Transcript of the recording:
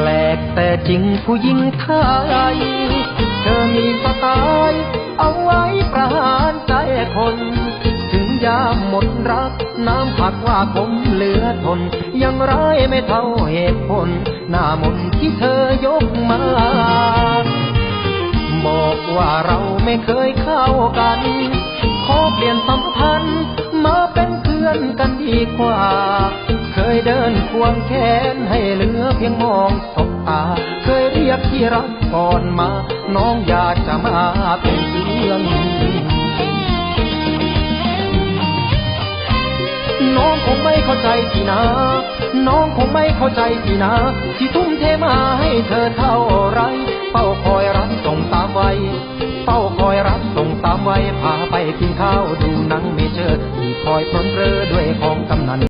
แหลกแต่จริงผู้หญิงไทย เธอมีสไตล์เอาไว้ประหารใจคน ถึงยามหมดรัก น้ำผักว่าผมเหลือทน ยังร้ายไม่เท่าเหตุผล หน้ามนที่เธอยกมาบอกว่าเราไม่เคยเข้ากัน ขอเปลี่ยนสัมพันธ์ มาเป็นเพื่อนกันดีกว่า ยเดินควงแขนให้เหลือเพียงมองสบตา เคยเรียกที่รักก่อนมา น้องอยากจะมาเป็นเพื่อนน้องคงไม่เข้าใจพี่นะ น้องคงไม่เข้าใจพี่นะ ที่ทุ่มเทมาให้เธอเท่าไร เป้าคอยรับส่งตามไว้ เป้าคอยรับส่งตามไว้ พาไปกินข้าวดูหนังไม่เจอที่คอยปรนเรอด้วยของกำนัน